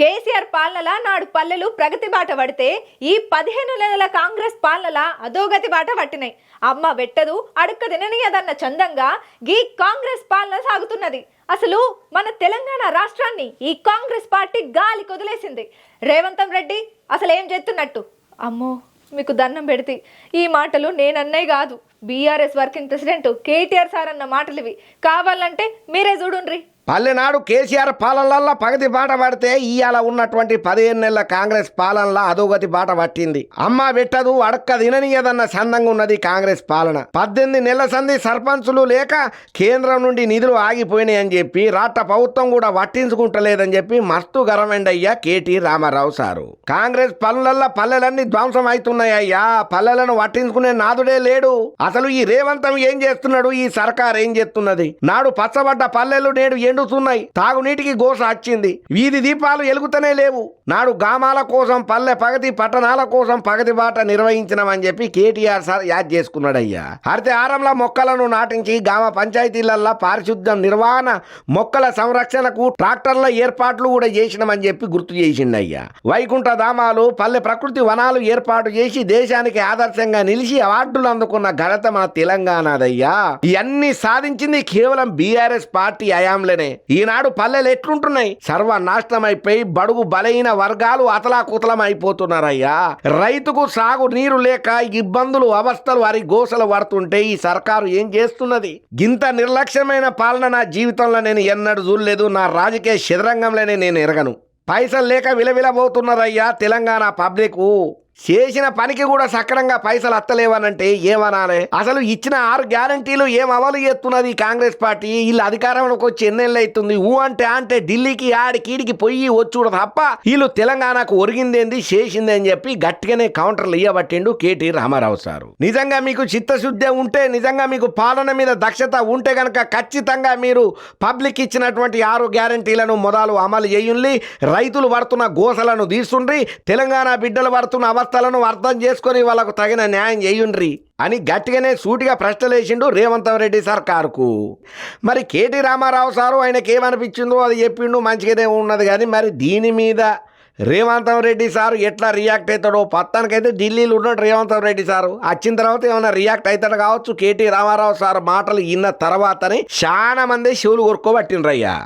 కేసీఆర్ పాలనల నాడు పల్లెలు ప్రగతి బాట పడితే ఈ పదిహేను నెలల కాంగ్రెస్ పాలనల అధోగతి బాట పట్టినాయి. అమ్మ వెట్టదు అడుక్క తిననీయదన్న చందంగా గీ కాంగ్రెస్ పాలన సాగుతున్నది. అసలు మన తెలంగాణ రాష్ట్రాన్ని ఈ కాంగ్రెస్ పార్టీ గాలి కొదిలేసింది. రేవంతం రెడ్డి అసలు ఏం చేస్తున్నట్టు? అమ్మో మీకు దండం పెడితే ఈ మాటలు నేనన్నే కాదు. BRS working president KTR sir అన్న మాటలు ఇవి కావాలంటే మీరే చూడుండ్రి. పల్లెనాడు కేసీఆర్ పాలనల్లో పగతి బాట పడితే ఇవాళ ఉన్నటువంటి పదిహేను నెలల కాంగ్రెస్ పాలనలో అధోగతి బాట పట్టింది. అమ్మ పెట్టదు అడక్క తిననీయదన్న సందంగా ఉన్నది కాంగ్రెస్ పాలన. పద్దెనిమిది నెలల సంది సర్పంచులు లేక కేంద్రం నుండి నిధులు ఆగిపోయినాయి అని చెప్పి రాష్ట్ర ప్రభుత్వం కూడా పట్టించుకుంటలేదని చెప్పి మస్తు గరమెండయ్యా కేటీ రామారావు సారు. కాంగ్రెస్ పనులల్లో పల్లెలన్నీ ధ్వంసం అవుతున్నాయ్యా పల్లెలను పట్టించుకునే నాదుడే లేడు. అసలు ఈ రేవంతం ఏం చేస్తున్నాడు? ఈ సర్కార్ ఏం చేస్తున్నది? నాడు పచ్చబడ్డ పల్లెలు నేడు ఎండుతున్నాయి. తాగునీటికి గోస వచ్చింది వీధి దీపాలు ఎలుగుతనే లేవు. నాడు గ్రామాల కోసం పల్లె పగతి పట్టణాల కోసం పగతి బాట నిర్వహించినామని చెప్పి కేటీఆర్ సార్ యాద్ చేసుకున్నాడయ్యా. హరిత ఆరంలో మొక్కలను నాటించి గ్రామ పంచాయతీలలో పారిశుద్ధ్యం నిర్వహణ మొక్కల సంరక్షణకు ట్రాక్టర్ల ఏర్పాట్లు కూడా చేసినామని చెప్పి గుర్తు చేసిండయ్యా. వైకుంఠ ధామాలు పల్లె ప్రకృతి వనాలు ఏర్పాటు చేసి దేశానికి ఆదర్శంగా నిలిచి అవార్డులు అందుకున్న ఘనత మన తెలంగాణదయ్యా. ఇవన్నీ సాధించింది కేవలం బీఆర్ఎస్ పార్టీ హయాంలోనే ఈనాడు పల్లెలు ఎట్లుంటున్నాయి? సర్వనాశనమైపోయి బడుగు బలైన వర్గాలు అతలాకుతలం అయిపోతున్నారయ్యా రైతుకు సాగు నీరు లేక ఇబ్బందులు అవస్థలు వారి గోసలు పడుతుంటే ఈ సర్కారు ఏం చేస్తున్నది? గింత నిర్లక్ష్యమైన పాలన నా జీవితంలో నేను ఎన్నడూ చూడలేదు. నా రాజకీయ శిథరంగంలోనే నేను ఎరగను. పైసలు లేక విలవిలబోతున్నారయ్యా తెలంగాణ పబ్లిక్. చేసిన పనికి కూడా సక్రంగా పైసలు అత్తలేవనంటే ఏమనాలి? అసలు ఇచ్చిన ఆరు గ్యారంటీలు ఏం అమలు చేస్తున్నది కాంగ్రెస్ పార్టీ? వీళ్ళు అధికారంలోకి వచ్చి ఎన్నెళ్ళు అవుతుంది? ఊ అంటే అంటే ఢిల్లీకి ఆడికి ఈడికి పొయ్యి వచ్చుడు తప్ప వీళ్ళు తెలంగాణకు ఒరిగిందేంది చేసింది అని చెప్పి గట్టిగానే కౌంటర్లు ఇయ్యబట్టిండు కేటీ రామారావు సారు. నిజంగా మీకు చిత్తశుద్ధి ఉంటే నిజంగా మీకు పాలన మీద దక్షత ఉంటే గనక ఖచ్చితంగా మీరు పబ్లిక్ ఇచ్చినటువంటి ఆరు గ్యారంటీలను మొదలు అమలు చేయుండి రైతులు పడుతున్న గోసలను తీస్తుండ్రి తెలంగాణ బిడ్డలు పడుతున్న అవస్థలను అర్థం చేసుకొని వాళ్ళకు తగిన న్యాయం చేయుండ్రి అని గట్టిగానే సూటిగా ప్రశ్నలేసిండు రేవంత్ రెడ్డి సర్కారుకు. మరి కేటీ రామారావు సారు ఆయనకి ఏమనిపించిందో అది చెప్పిండు మంచిగానే ఉన్నది కానీ మరి దీని మీద రేవంత్ రెడ్డి సారు ఎట్లా రియాక్ట్ అవుతాడో పత్తానికైతే ఢిల్లీలో ఉన్నాడు రేవంత్ రెడ్డి సారు. వచ్చిన తర్వాత ఏమైనా రియాక్ట్ అవుతాడు కావచ్చు కేటీ రామారావు సార్ మాటలు విన్న తర్వాతనే చాలా మంది శివులు కొరుకోబట్టిండ్రయ్యా